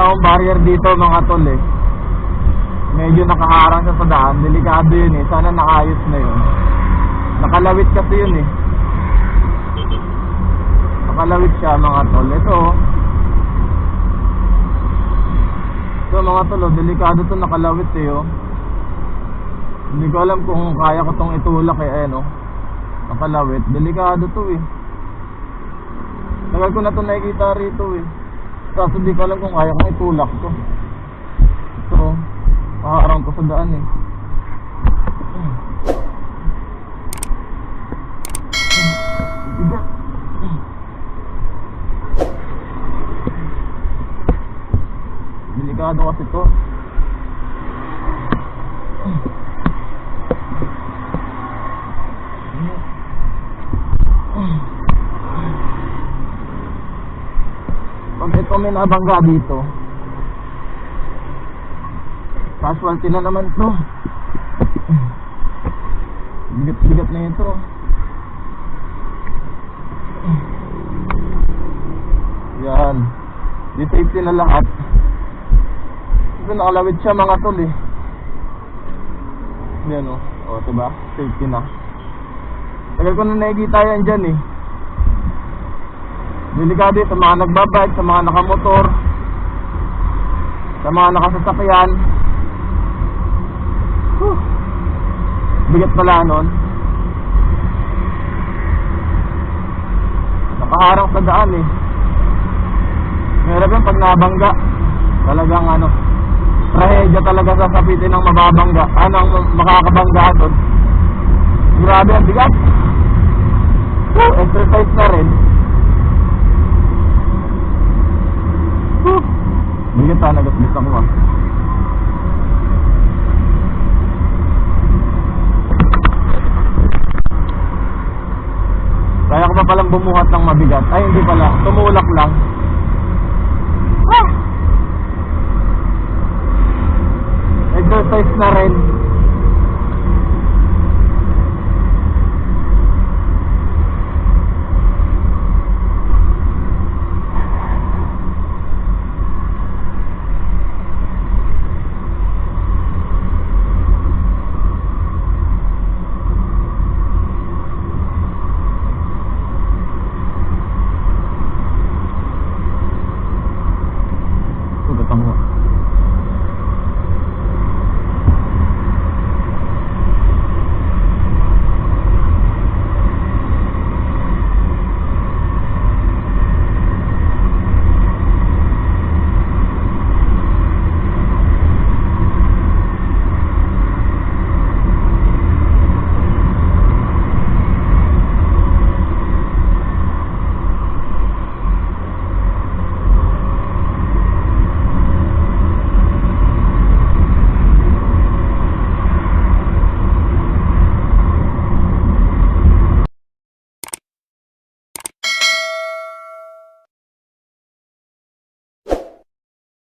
akong barrier dito mga tol eh. Medyo nakaharang siya sa daan. Delikado yun eh. Sana nakayos na yun. Nakalawit kasi yun eh. Nakalawit siya mga tol. Ito oh. Ito mga tol oh. Delikado to nakalawit eh oh. Hindi ko alam kung kaya ko tong itulak eh. Ayan oh. Nakalawit. Delikado to eh. Tagal ko na to nakikita rito eh. Kaso di ko alam kung kaya kong itulak to. Ito, makaarang ko sa daan eh. Delikado kasi to. May nabangga dito, casualty na naman to. Bigat-bigat na ito. Yan. Di safety na lahat. Ito nakalawit siya mga tol eh. Yan o. O, diba? Safety na. Tagal ko na nakikita yan dyan eh. Delikado sa mga nagbabike, sa mga nakamotor, sa mga nakasasakyan. Whew. Bigat pala nun. Nakaharang sa daan eh. Meron yung pag nabangga. Talagang ano, trahedya talaga sasapitin ng mababangga. Ano ang makakabangga doon. Grabe ang bigat. Whew, exercise na rin. tam hula. Kaya ko pa palang bumuhat ng mabigat. Ay, hindi pala. Tumulak lang. Ah! Exercise na rin.